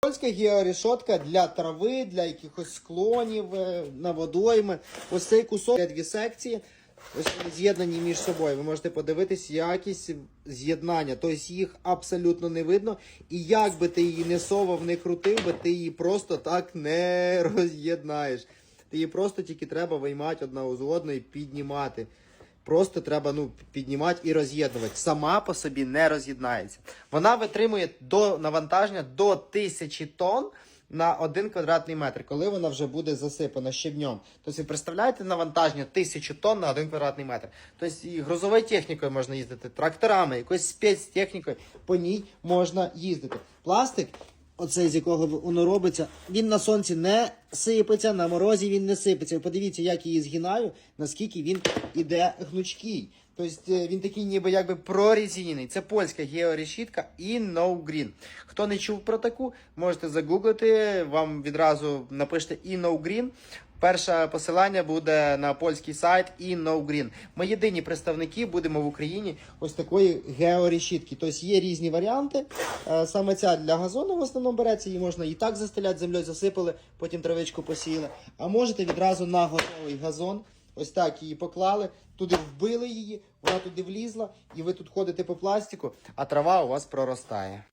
Польська георішотка для трави, для якихось склонів, е, на водойми. Ось цей кусок, дві секції. Ось вони з'єднані між собою. Ви можете подивитись якість з'єднання. Тобто їх абсолютно не видно. І як би ти її не совав, не крутив, би ти її просто так не роз'єднаєш. Ти її просто тільки треба виймати одна з одної, піднімати. Просто треба ну, піднімати і роз'єднувати. Сама по собі не роз'єднається. Вона витримує до навантаження до 1000 тонн на 1 квадратний метр, коли вона вже буде засипана щебнем. Тобто, ви представляєте навантаження 1000 тонн на 1 квадратний метр. Тобто і грузовою технікою можна їздити, тракторами, якоюсь спецтехнікою по ній можна їздити. Пластик оцей, з якого воно робиться, він на сонці не сипеться, на морозі він не сипеться. Ви Подивіться, як її згинаю, наскільки він іде гнучкий. Тобто е, він такий ніби якби прорезинений. Це польська георішітка і No Green. Хто не чув про таку, можете загуглити, вам відразу напишете і No Green. Перше посилання буде на польський сайт і No Green. Ми єдині представники будемо в Україні ось такої георішітки. Тобто є різні варіанти. Е, Саме ця для газону в основному береться, її можна і так застеляти, землею засипали, потім травичку посіяли. А можете відразу на готовий газон. Ось так її поклали, туди вбили її, вона туди влізла, і ви тут ходите по пластику, а трава у вас проростає.